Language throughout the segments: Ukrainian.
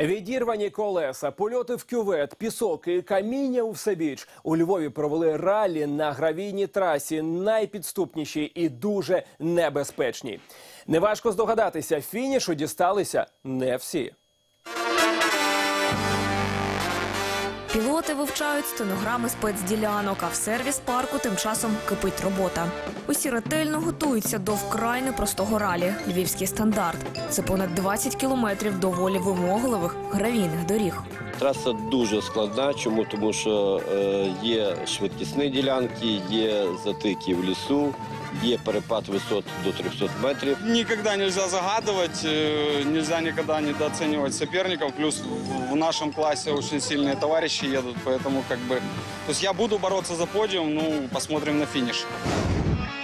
Відірвані колеса, польоти в кювет, пісок і каміння у всебіч. У Львові провели ралі на гравійній трасі, найпідступніші і дуже небезпечні. Неважко здогадатися, фінішу дісталися не всі. Пілоти вивчають стенограми спецділянок, а в сервіс парку тим часом кипить робота. Усі ретельно готуються до вкрай непростого ралі Львівський стандарт. Це понад 20 кілометрів доволі вимогливих гравійних доріг. Траса дуже складна. Чому? Тому що е, є швидкісні ділянки, є затики в лісу, є перепад висот до 300 метрів. Никогда нельзя загадывать, э, нельзя никогда недооценивать соперников. Плюс в- в нашем классе очень сильные товарищи едут, поэтому как бы... То есть я буду бороться за подиум, ну, посмотрим на финиш.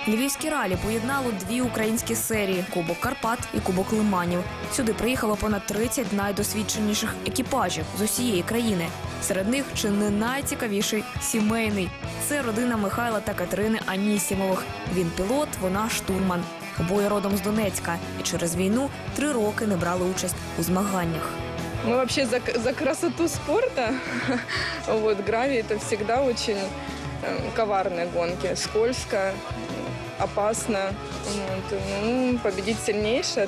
Львівське ралі поєднало дві українські серії Кубок Карпат і Кубок Лиманів. Сюди приїхало понад 30 найдосвідченіших екіпажів з усієї країни. Серед них чи не найцікавіший сімейний. Це родина Михайла та Катерини Анісімових. Він пілот, вона штурман. Обоє родом з Донецька і через війну три роки не брали участь у змаганнях. Мы вообще за, за красоту спорта. Вот гравий это всегда очень э, коварные гонки. Скользко, м, опасно. Вот, ну, победить сильнейшее.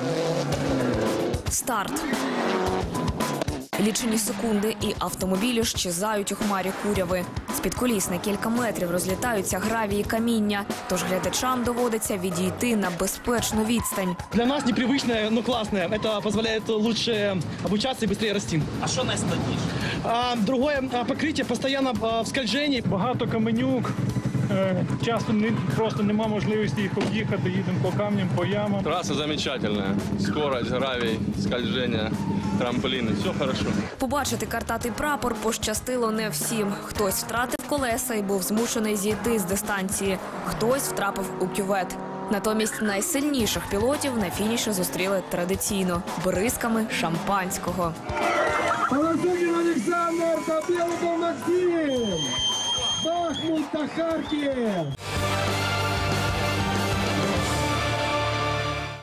Старт. Лічені секунди, і автомобілі щезають у хмарі куряви. З-під коліс на кілька метрів розлітаються гравії каміння, тож глядачам доводиться відійти на безпечну відстань. Для нас непривычное, но классное. Это позволяет лучше обучаться и быстрее расти. А що найскладніше? А другое а, покрытие постоянно а, в скольжении. Багато каменюк. е, Часто не, просто нема можливості їх об'їхати, їдемо по камням, по ямам. Трасса замечательная. Скорость, гравий, скольжение, трамплины. Все хорошо. Побачити картатий прапор пощастило не всім. Хтось втратив колеса і був змушений зійти з дистанції. Хтось втрапив у кювет. Натомість найсильніших пілотів на фініші зустріли традиційно бризками шампанського. Полосугин Александр та Белый Максим! Бахмут та Харків!